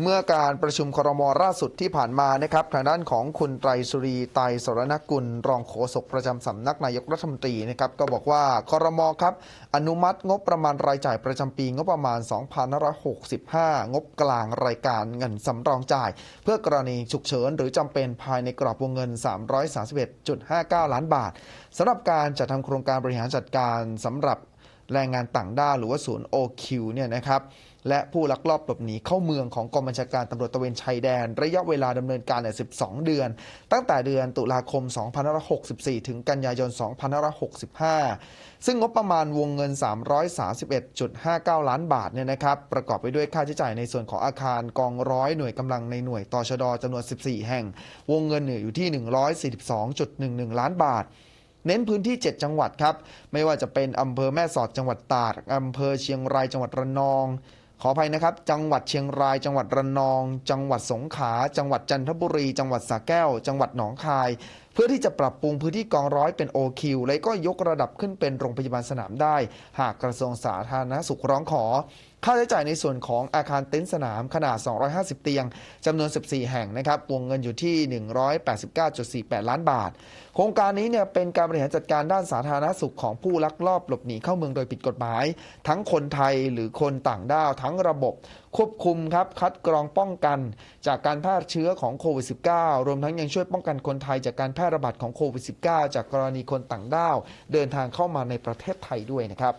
เมื่อการประชุมครมล่าสุดที่ผ่านมานะครับทางด้านของคุณไตรสุรีไตรสรณกุล รองโฆษกประจำสำนักนายกรัฐมนตรีนะครับก็บอกว่าครมครับอนุมัติงบประมาณรายจ่ายประจำปีงบประมาณ 2565 งบกลางรายการเงินสำรองจ่าย เพื่อกรณีฉุกเฉินหรือจำเป็นภายในกรอบวงเงิน 331.59 ล้านบาทสำหรับการจัดทำโครงการบริหารจัดการสำหรับ แรงงานต่างด้าวหรือว่าศูนย์ OQ เนี่ยนะครับและผู้ลักลอบหลบหนีเข้าเมืองของกองบัญชาการตำรวจตะเวนชายแดน ระยะเวลาดำเนินการเนี่ย12 เดือน ตั้งแต่เดือนตุลาคม 2564 ถึงกันยายน 2565 ซึ่งงบประมาณวงเงิน 331.59 ล้านบาทเนี่ยนะครับ ประกอบไปด้วยค่าใช้จ่ายในส่วนของอาคารกองร้อยหน่วยกำลังในหน่วยตชดจำนวน 14 แห่ง วงเงินเนี่ยอยู่ที่ 142.11 ล้านบาท เน้นพื้นที่ 7 จังหวัดครับ ไม่ว่าจะเป็นอำเภอแม่สอดจังหวัดตราดอำเภอเชียงรายจังหวัดระนอง ขออภัยนะครับ จังหวัดเชียงราย จังหวัดระนอง จังหวัดสงขลาจังหวัดจันทบุรี จังหวัดสระแก้ว จังหวัดหนองคาย เพื่อที่จะปรับปรุงพื้นที่กองร้อยเป็น OQ และก็ยกระดับขึ้นเป็นโรงพยาบาลสนามได้ หากกระทรวงสาธารณสุขร้องขอ ค่าใช้จ่ายในส่วนของอาคารเต็นท์สนามขนาด 250 เตียงจำนวน 14 แห่งนะครับวงเงินอยู่ที่ 189.48 ล้านบาท โครงการนี้เนี่ยเป็นการบริหารจัดการด้านสาธารณสุขของผู้ลักลอบหลบหนีเข้าเมืองโดยผิดกฎหมาย ทั้งคนไทยหรือคนต่างด้าวทั้งระบบ ควบคุมครับคัดกรองป้องกัน จากการแพร่เชื้อของโควิด -19 รวมทั้งยังช่วยป้องกันคนไทยจากการแพร่ระบาดของโควิด -19 จากกรณีคนต่างด้าว เดินทางเข้ามาในประเทศไทยด้วยนะครับ